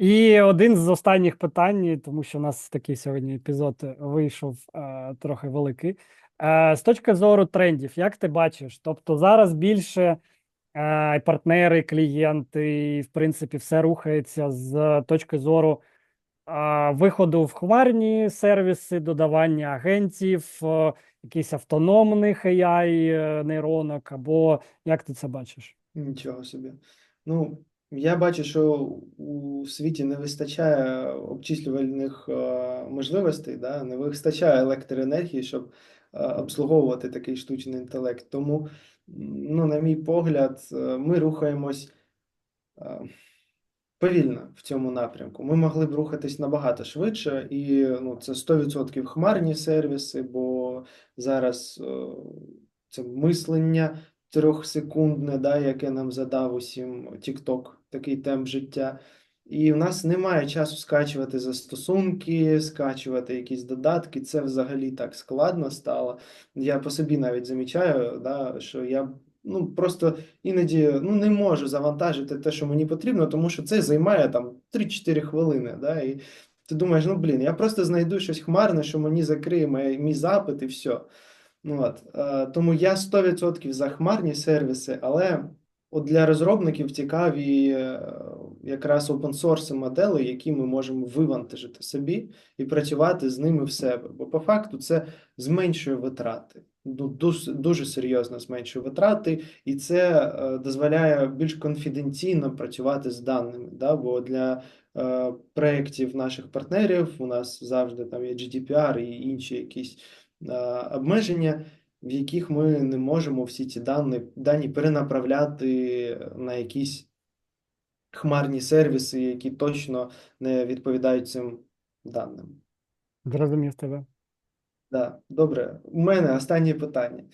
І один з останніх питань, тому що у нас такий сьогодні епізод вийшов е, трохи великий. Е, з точки зору трендів, як ти бачиш? Тобто зараз більше е, партнери, клієнти, в принципі все рухається з точки зору е, виходу в хмарні сервіси, додавання агентів, е, якийсь автономних AI е, нейронок, або як ти це бачиш? Нічого собі. Ну, я бачу, що у світі не вистачає обчислювальних е, можливостей, да? не вистачає електроенергії, щоб е, обслуговувати такий штучний інтелект. Тому, ну, на мій погляд, е, ми рухаємось повільно в цьому напрямку. Ми могли б рухатись набагато швидше, і ну, це 100% хмарні сервіси, бо зараз це мислення трьохсекундне, да, яке нам задав усім TikTok, такий темп життя. І в нас немає часу скачувати застосунки, скачувати якісь додатки. Це взагалі так складно стало. Я по собі навіть замічаю, да, що я ну, просто іноді ну, не можу завантажити те, що мені потрібно, тому що це займає там 3-4 хвилини. Да, і ти думаєш, ну блін, я просто знайду щось хмарне, що мені закриє мій, мій запит і все. Ну, от, е, тому я 100% за хмарні сервіси, але от для розробників цікаві е, якраз open-source модели, які ми можемо вивантажити собі і працювати з ними в себе. Бо по факту це зменшує витрати. Ну, дуже, дуже серйозно зменшує витрати, і це е, дозволяє більш конфіденційно працювати з даними. Да? Бо для е, проєктів наших партнерів у нас завжди там є GDPR і інші якісь обмеження, в яких ми не можемо всі ці дані, дані перенаправляти на якісь хмарні сервіси, які точно не відповідають цим даним. Зрозумів тебе. Да, добре. У мене останнє питання.